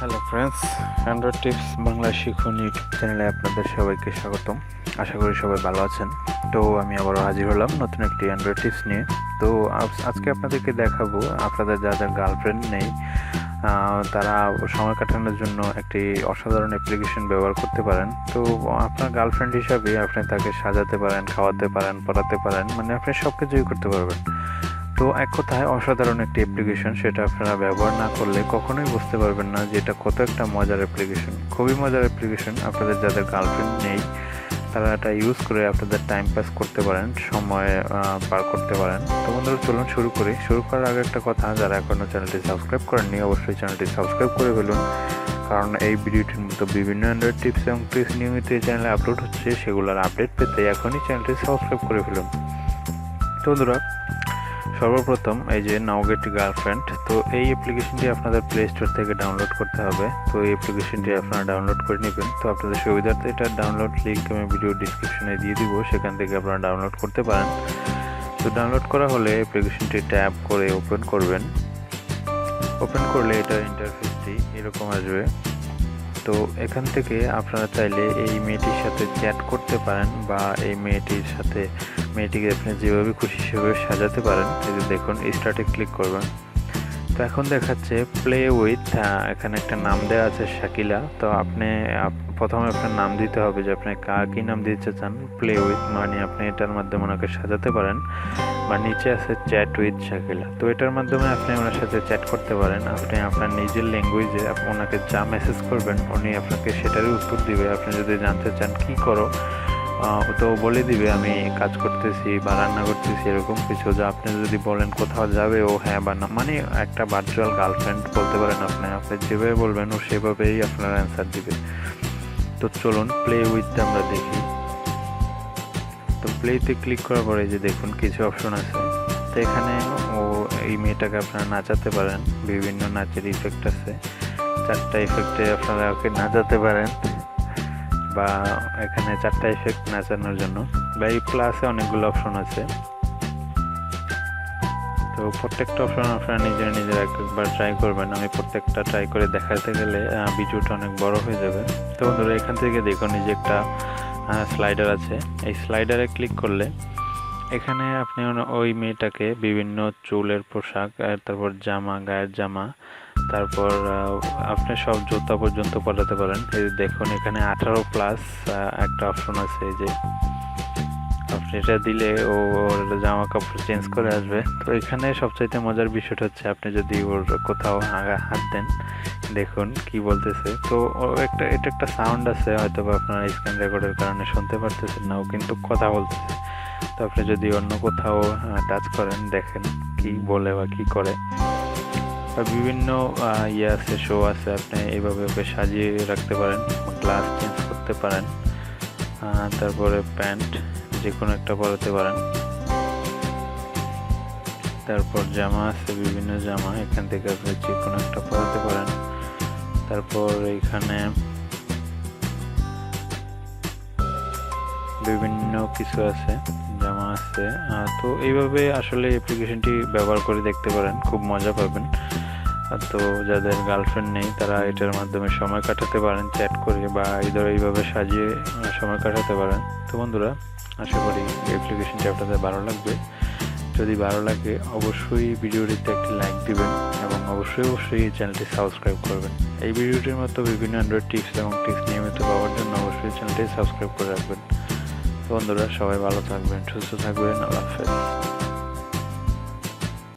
Hello friends android tips Bangla শিখুন YouTube চ্যানেলে আপনাদের সবাইকে স্বাগতম। আশা করি সবাই ভালো আছেন। তো আমি আবারও হাজির হলাম নতুন একটি অ্যান্ড্রয়েড টিপস নিয়ে। তো আজকে আপনাদেরকে দেখাবো, আপনাদের যাদের গার্লফ্রেন্ড নেই তারা সময় কাটানোর জন্য একটি অসাধারণ অ্যাপ্লিকেশন ব্যবহার করতে পারেন। তো আপনার গার্লফ্রেন্ড হিসাবে আপনি তাকে সাজাতে পারেন, খাওয়াতে পারেন, পড়াতে পারেন মানে আপনি সব কিছুই করতে পারবেন। তো এক কথায় অসাধারণ একটি অ্যাপ্লিকেশন সেটা আপনারা ব্যবহার না করলে কখনোই বুঝতে পারবেন না যে এটা কত একটা মজার অ্যাপ্লিকেশন খুবই মজার অ্যাপ্লিকেশন আপনাদের যাদের গার্লফ্রেন্ড নেই, তারা এটা ইউজ করে আপনাদের টাইম পাস করতে পারেন, সময় পার করতে পারেন। তো বন্ধুরা, চলুন শুরু করি। শুরু করার আগে একটা কথা, যারা এখনও চ্যানেলটি সাবস্ক্রাইব করেননি, অবশ্যই চ্যানেলটি সাবস্ক্রাইব করে ফেলুন। কারণ এই ভিডিওটির মতো বিভিন্ন অ্যান্ড্রয়েড টিপস এবং ট্রিক্স নিয়মিত এই চ্যানেলে আপলোড হচ্ছে, সেগুলোর আপডেট পেতে এখনই চ্যানেলটি সাবস্ক্রাইব করে ফেলুন। তো বন্ধুরা সর্বপ্রথম এই যে নাওগেট গার্লফ্রেন্ড তো এই অ্যাপ্লিকেশনটি আপনাদের প্লে স্টোর থেকে ডাউনলোড করতে হবে। তো এই অ্যাপ্লিকেশনটি আপনারা ডাউনলোড করে নেবেন। তো আপনাদের সুবিধার্থে এটা ডাউনলোড লিঙ্ক আমি ভিডিও ডিসক্রিপশনে দিয়ে দিব, সেখান থেকে আপনারা ডাউনলোড করতে পারেন। তো ডাউনলোড করা হলে অ্যাপ্লিকেশনটি ট্যাপ করে ওপেন করবেন। ওপেন করলে এটা ইন্টারফেসটি এরকম আসবে। তো এখান থেকে আপনারা চাইলে এই মেয়েটির সাথে চ্যাট করতে পারেন বা এই মেয়েটির সাথে মেয়েটিকে আপনি যেভাবে খুশি সেভাবে সাজাতে পারেন। এই যে দেখুন স্টার্টে ক্লিক করবেন। তো এখন দেখাচ্ছে প্লে উইথ এখানে একটা নাম দেওয়া আছে শাকিলা। তো আপনি, আপ- প্রথমে আপনার নাম দিতে হবে যে আপনি কার কী নাম দিতে চান? প্লে উইথ মানে আপনি এটার মাধ্যমে ওনাকে সাজাতে পারেন। বা নিচে আছে চ্যাট উইথ শাকিলা। তো এটার মাধ্যমে আপনি ওনার সাথে চ্যাট করতে পারেন। আপনি আপনার নিজের ল্যাঙ্গুয়েজে ওনাকে যা মেসেজ করবেন, উনি আপনাকে সেটারই উত্তর দিবে। আপনি যদি জানতে চান কি করো আহ, তো বলে দিবে আমি কাজ করতেছি বা রান্না করতেছি এরকম কিছু। যা আপনি যদি বলেন কোথাও যাবে ও হ্যাঁ বা না। মানে একটা ভার্চুয়াল গার্লফ্রেন্ড বলতে পারেন আপনি। আপনি যেভাবে বলবেন ও সেভাবেই আপনার অ্যান্সার দিবে। তো চলুন প্লে উইথটা আমরা দেখি। তো প্লেতে ক্লিক করার পরে যে দেখুন কিছু অপশন আছে। তো এখানে ও এই মেয়েটাকে আপনারা নাচাতে পারেন। বিভিন্ন নাচের ইফেক্ট আছে। চারটা ইফেক্টে আপনারা ওকে নাচাতে পারেন। বা এখানে চারটা ইফেক্ট নাচানোর জন্য। বা এই প্লাসে অনেকগুলো অপশন আছে। তো প্রত্যেকটা অপশন আপনারা নিজের নিজের একবার ট্রাই করবেন। আমি প্রত্যেকটা ট্রাই করে দেখাতে গেলে ভিডিওটা অনেক বড় হয়ে যাবে। তো বন্ধুরা, এখান থেকে দেখুন যে একটা স্লাইডার আছে। এই স্লাইডারে ক্লিক করলে এখানে আপনি ওই মেয়েটাকে বিভিন্ন চুলের পোশাক তারপর জামা, গায়ের জামা তারপর আপনি সব জুতা পর্যন্ত পরাতে পারেন। এই দেখুন, এখানে আঠারো প্লাস একটা অপশন আছে যে। আপনি এটা দিলে ও ওর জামা কাপড় চেঞ্জ করে আসবে। তো এখানে সবচাইতে মজার বিষয়টা হচ্ছে, আপনি যদি ওর কোথাও হাত দেন, দেখুন কি বলতেছে। তো একটা, এটা একটা সাউন্ড আছে হয়তো বা আপনার স্ক্রিন রেকর্ডের কারণে শুনতে পারতেছেন না, ও কিন্তু কথা বলতেছে। তো আপনি যদি অন্য কোথাও টাচ করেন, দেখেন কি বলে বা কি করে। বিভিন্ন ইয়ে আছে শো আছে, আপনি এইভাবে সাজিয়ে রাখতে পারেন গ্লাস চেঞ্জ করতে পারেন তারপরে প্যান্ট যে কোনো একটা পরাতে পারেন। তারপর জামা আছে, বিভিন্ন জামা, এখান থেকে আপনি যে কোনো একটা পরাতে পারেন। তারপর এখানে বিভিন্ন কিছু আছে, জামা আছে তো এইভাবে আসলে অ্যাপ্লিকেশনটি ব্যবহার করে দেখতে পারেন, খুব মজা পাবেন। তো যাদের গার্লফ্রেন্ড নেই, তারা এটার মাধ্যমে সময় কাটাতে পারেন চ্যাট করে বা ইদার এইভাবে সাজিয়ে সময় কাটাতে পারেন। তো বন্ধুরা, আশা করি অ্যাপ্লিকেশনটি আপনাদের ভালো লাগবে। যদি ভালো লাগে, অবশ্যই ভিডিওটিতে একটি লাইক দিবেন এবং অবশ্যই অবশ্যই এই চ্যানেলটি সাবস্ক্রাইব করবেন। এই ভিডিওটির মতো বিভিন্ন অ্যান্ড্রয়েড টিপস এবং টিপস নিয়মিত পাওয়ার জন্য অবশ্যই চ্যানেলটি সাবস্ক্রাইব করে রাখবেন। বন্ধুরা, সবাই ভালো থাকবেন, সুস্থ থাকবেন, আল্লাহ হাফেজ।